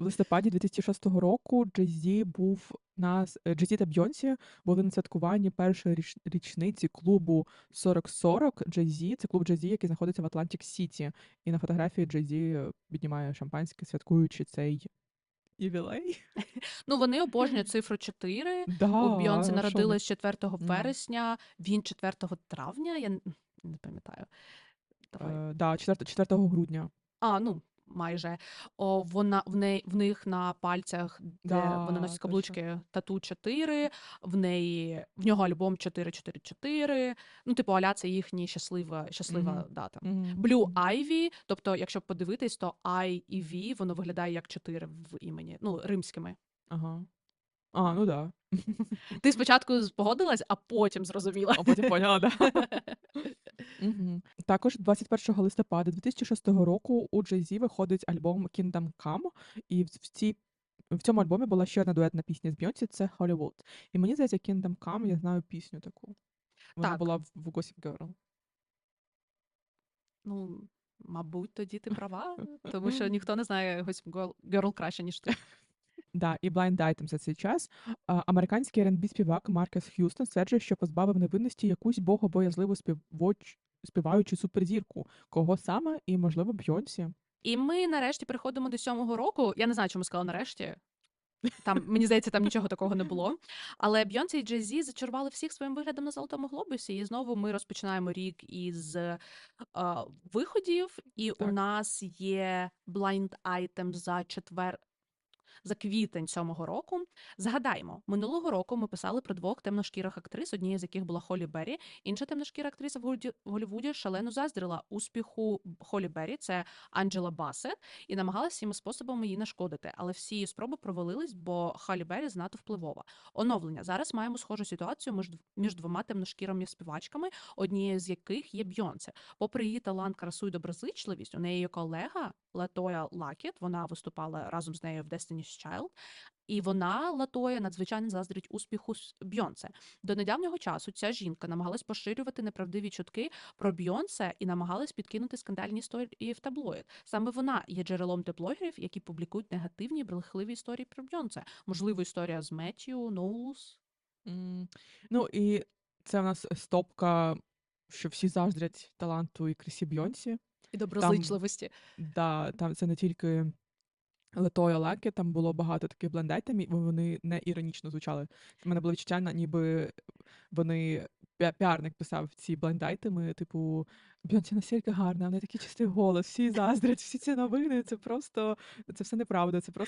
В листопаді 2006 року Jay-Z був на е, Jay-Z та Бейонсе були на святкуванні першої річ річниці клубу 4040 Jay-Z. Це клуб Jay-Z, який знаходиться в Атлантик-Сіті. І на фотографії Jay-Z піднімає шампанське, святкуючи цей ювілей. Ну, вони обожнюють цифру 4. Да, У Бейонсе народилась 4 вересня, він 4 травня, я не пам'ятаю. Давай. Е, да, 4 4 грудня. А, ну, майже. О, вона в неї в них на пальцях, де Да, вони носять точно. каблучки, тату 4, в неї в нього альбом 444. Ну, типу, аля це їхня щаслива щаслива Мгм. дата. Мгм. Blue Ivy, тобто, якщо подивитись, то I і V, воно виглядає як 4 в імені, ну, римськими. Ага. А, ну да. Ти спочатку погодилась, а потім зрозуміла. А потім поняла, да. Мгм. Також 21 листопада 2006 року у Jay-Z виходить альбом Kingdom Come, і в в цій в цьому альбомі була ще одна дуетна пісня з Бейонсе, це Hollywood. І мені здається, Kingdom Come, я знаю пісню таку. Вона Так. була в в Gossip Girl. Ну, мабуть, тоді ти права, тому що ніхто не знає Gossip Girl Girl краще, ніж ти. Да, і Blind Item за цей час. А, американський R&B співак Маркес Х'юстон стверджує, що позбавив невинності якусь богобоязливу співоч... співаючу суперзірку. Кого саме? І, можливо, Бейонсі. І ми нарешті переходимо до сьомого року. Я не знаю, чому сказала нарешті. Там, мені здається, там нічого такого не було. Але Бейонсе і Jay-Z зачарували всіх своїм виглядом на Золотому глобусі. І знову ми розпочинаємо рік із е, виходів, і у нас є blind item за четвер. За квітень сьомого року. Згадаємо, минулого року ми писали про двох темношкірих актрис, однією з яких була Холі Беррі. Інша темношкіра актриса в Голлівуді- шалено заздрила успіху Холі Беррі, це Анджела Басет, і намагалася всіма способами їй нашкодити. Але всі її спроби провалились, бо Холі Беррі занадто впливова. Оновлення. Зараз маємо схожу ситуацію між, двома темношкірими співачками, однією з яких є Бйонсе. Попри її талант, красу і доброзичливість, у неї є колега Латоя Лакет. Вона виступала разом з нею в Destiny's Child. І вона Латоя надзвичайно заздрить успіху Бйонсе. До недавнього часу ця жінка намагалась поширювати неправдиві чутки про Бйонсе і намагалась підкинути скандальні історії в таблоїд. Саме вона є джерелом для блогерів, які публікують негативні брехливі історії про Бйонсе. Можливо, історія з Меттью, Ноулс. М, Ну і це в нас стопка, що всі заздрять таланту і красі Бейонсі. І доброзичливості. Да, там це не тільки Летоя лаки там було багато таких блендайтемів, вони не іронічно звучали. У мене було відчуття, ніби вони пі- піарник писав ці блендайтеми, типу, Бейонсі настільки гарна, в неї такий чистий голос, всі заздрять, всі ці новини, це просто це все неправда, це просто